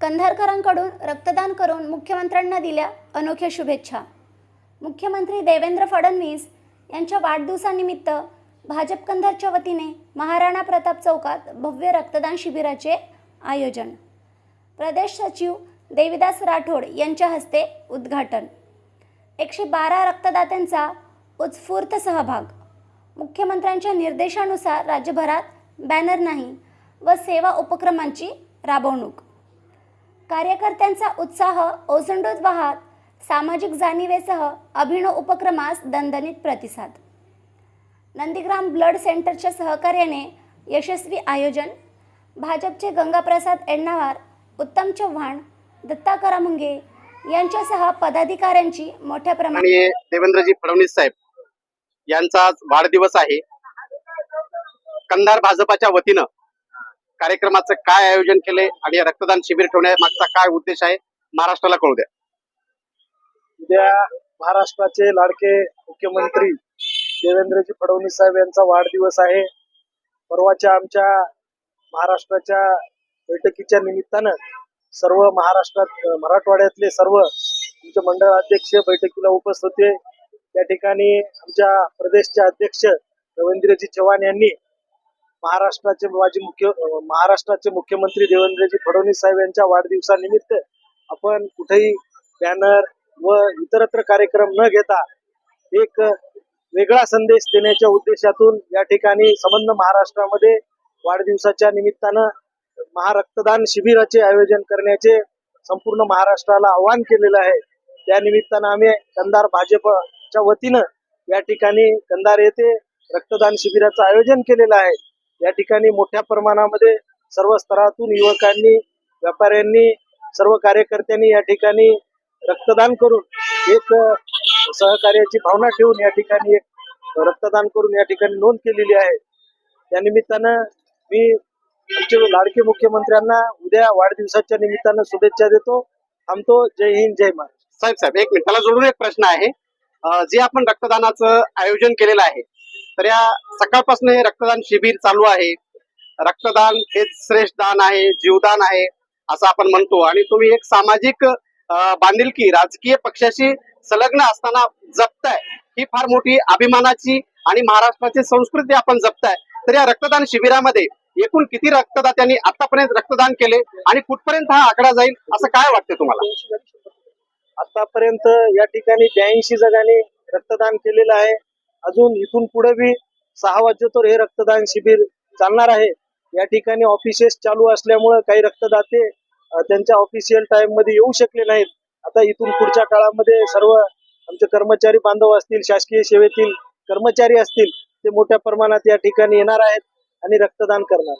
कंधारकरांकडून रक्तदान करून मुख्यमंत्र्यांना दिल्या अनोख्या शुभेच्छा. मुख्यमंत्री देवेंद्र फडणवीस यांच्या वाढदिवसानिमित्त भाजप कंधारच्या वतीने महाराणा प्रताप चौकात भव्य रक्तदान शिबिराचे आयोजन. प्रदेश सचिव देविदास राठोड यांच्या हस्ते उद्घाटन. एकशे बारा रक्तदात्यांचा उत्स्फूर्त सहभाग. मुख्यमंत्र्यांच्या निर्देशानुसार राज्यभरात बॅनर नाही व सेवा उपक्रमांची राबवणूक. कार्यकर्त्यांचा उत्साह ओसंडून वाहत सामाजिक जाणीवेसह अभिनव उपक्रमास दणदणीत प्रतिसाद. नंदीग्राम ब्लड सेंटरच्या सहकार्याने यशस्वी आयोजन. भाजपचे गंगाप्रसाद एडनावार उत्तम चव्हाण दत्ता करामुंगे यांच्यासह पदाधिकाऱ्यांची मोठ्या प्रमाणात देवेंद्रजी फडणवीस साहेब यांचा आज वाढदिवस आहे. कंधार भाजपाच्या वतीनं कार्यक्रमाचं काय आयोजन केले आणि रक्तदान शिबिर ठेवण्यामागचा काय उद्देश आहे महाराष्ट्राला कळू द्या. उद्या महाराष्ट्राचे लाडके मुख्यमंत्री देवेंद्रजी फडणवीस साहेब यांचा वाढदिवस आहे. परवाच्या आमच्या महाराष्ट्राच्या बैठकीच्या निमित्तानं सर्व महाराष्ट्रात मराठवाड्यातले सर्व आमचे मंडळ अध्यक्ष बैठकीला उपस्थित होते. त्या ठिकाणी आमच्या प्रदेशचे अध्यक्ष रवींद्रजी चव्हाण यांनी महाराष्ट्राचे माजी मुख्य महाराष्ट्राचे मुख्यमंत्री देवेंद्रजी फडणवीस साहेब यांच्या वाढदिवसानिमित्त आपण कुठेही बॅनर व इतरत्र कार्यक्रम न घेता एक वेगळा संदेश देण्याच्या उद्देशातून या ठिकाणी संबंध महाराष्ट्रामध्ये वाढदिवसाच्या निमित्तानं महारक्तदान शिबिराचे आयोजन करण्याचे संपूर्ण महाराष्ट्राला आवाहन केलेलं आहे. त्या निमित्तानं आम्ही कंधार भाजपच्या वतीनं या ठिकाणी कंधार येथे रक्तदान शिबिराचं आयोजन केलेलं आहे. या ठिकाणी मोठ्या प्रमाणामध्ये सर्व स्तरातून युवकांनी व्यापाऱ्यांनी सर्व कार्यकर्त्यांनी या ठिकाणी रक्तदान करून एक सहकार्याची भावना ठेवून या ठिकाणी एक रक्तदान करून या ठिकाणी नोंद केलेली आहे. त्या निमित्तानं मी आमचे लाडके मुख्यमंत्र्यांना उद्या वाढदिवसाच्या निमित्तानं शुभेच्छा देतो. थांबतो. जय हिंद जय महाराज साहेब साहेब एक मिनिट. त्याला जोडून एक प्रश्न आहे. जे आपण रक्तदानाचं आयोजन केलेलं आहे तर या सकाळपासून हे रक्तदान शिबिर चालू आहे. रक्तदान हे श्रेष्ठ दान आहे जीवदान आहे असं आपण म्हणतो. आणि तुम्ही एक सामाजिक बांधिलकी राजकीय पक्षाशी संलग्न असताना जपताय ही फार मोठी अभिमानाची आणि महाराष्ट्राची संस्कृती आपण जपताय. तर या रक्तदान शिबिरामध्ये एकूण किती रक्तदात्यांनी आतापर्यंत रक्तदान केले आणि कुठपर्यंत हा आकडा जाईल असं काय वाटतं तुम्हाला? आतापर्यंत या ठिकाणी ब्याऐंशी जणांनी रक्तदान केलेलं आहे. अजून इथून पुढे बी सहा वाजेतर हे रक्तदान शिबिर चालणार आहे. या ठिकाणी ऑफिसेस चालू असल्यामुळे काही रक्तदाते त्यांच्या ऑफिशियल टाइममध्ये येऊ शकले नाहीत. आता इथून पुढच्या काळामध्ये सर्व आमचे कर्मचारी बांधव असतील शासकीय सेवेतील कर्मचारी असतील ते मोठ्या प्रमाणात या ठिकाणी येणार आहेत आणि रक्तदान करणार